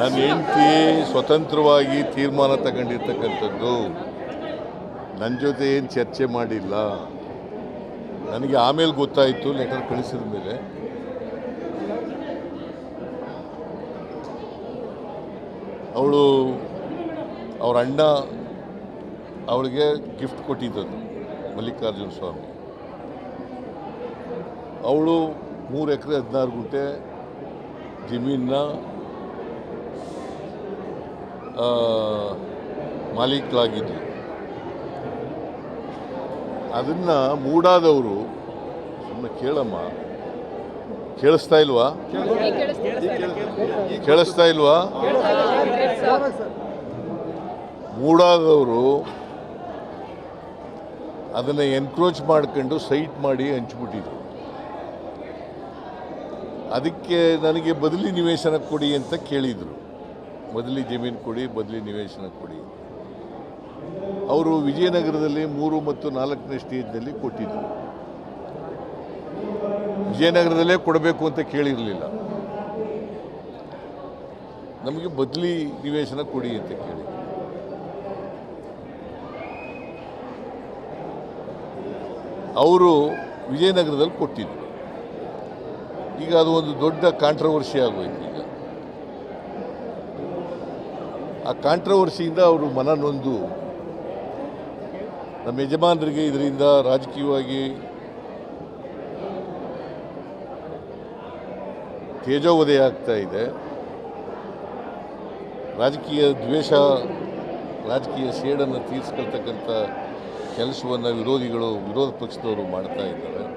ನನ್ನ ಹೆಂಡತಿ ಸ್ವತಂತ್ರವಾಗಿ ತೀರ್ಮಾನ ತಗೊಂಡಿರ್ತಕ್ಕಂಥದ್ದು. ನನ್ನ ಜೊತೆ ಏನು ಚರ್ಚೆ ಮಾಡಿಲ್ಲ. ನನಗೆ ಆಮೇಲೆ ಗೊತ್ತಾಯಿತು ಲೆಟರ್ ಕಳಿಸಿದ ಮೇಲೆ. ಅವಳು ಅವ್ರ ಅಣ್ಣ ಅವಳಿಗೆ ಗಿಫ್ಟ್ ಕೊಟ್ಟಿದ್ದದ್ದು, ಮಲ್ಲಿಕಾರ್ಜುನ ಸ್ವಾಮಿ. ಅವಳು ಮೂರು ಎಕರೆ ಹದಿನಾರು ಗುಂಟೆ ಜಮೀನನ್ನ ಮಾಲೀಕರಾಗಿದ್ದರು ಅದನ್ನು ಮೂಡಾದವರು ಸುಮ್ಮನೆ ಕೇಳಮ್ಮ, ಕೇಳಿಸ್ತಾ ಇಲ್ವಾ? ಕೇಳಿಸ್ತಾ ಇಲ್ವಾ? ಮೂಡಾದವರು ಅದನ್ನು ಎನ್ಕ್ರೋಚ್ ಮಾಡ್ಕೊಂಡು ಸೈಟ್ ಮಾಡಿ ಹಂಚ್ಬಿಟ್ಟಿದ್ರು. ಅದಕ್ಕೆ ನನಗೆ ಬದಲಿ ನಿವೇಶನ ಕೊಡಿ ಅಂತ ಕೇಳಿದರು. ಬದಲಿ ಜಮೀನು ಕೊಡಿ ಬದಲಿ ನಿವೇಶನ ಕೊಡಿ. ಅವರು ವಿಜಯನಗರದಲ್ಲಿ ಮೂರು ಮತ್ತು ನಾಲ್ಕನೇ ಸ್ಟೇಜ್ನಲ್ಲಿ ಕೊಟ್ಟಿದ್ದರು ವಿಜಯನಗರದಲ್ಲೇ ಕೊಡಬೇಕು ಅಂತ ಕೇಳಿರಲಿಲ್ಲ. ನಮಗೆ ಬದಲಿ ನಿವೇಶನ ಕೊಡಿ ಅಂತ ಕೇಳಿ ಅವರು ವಿಜಯನಗರದಲ್ಲಿ ಕೊಟ್ಟಿದ್ರು. ಈಗ ಅದು ಒಂದು ದೊಡ್ಡ ಕಾಂಟ್ರವರ್ಸಿ ಆಗೋಯ್ತು ಈಗ ಆ ಕಾಂಟ್ರವರ್ಸಿಯಿಂದ ಅವರು ಮನ ನೊಂದು. ನಮ್ಮ ಯಜಮಾನರಿಗೆ ಇದರಿಂದ ರಾಜಕೀಯವಾಗಿ ತೇಜೋವಧೆ ಆಗ್ತಾ ಇದೆ. ರಾಜಕೀಯ ದ್ವೇಷ, ರಾಜಕೀಯ ಸೇಡನ್ನು ತೀರಿಸ್ಕೊಳ್ತಕ್ಕಂಥ ಕೆಲಸವನ್ನು ವಿರೋಧಿಗಳು, ವಿರೋಧ ಪಕ್ಷದವರು ಮಾಡ್ತಾ ಇದ್ದಾರೆ.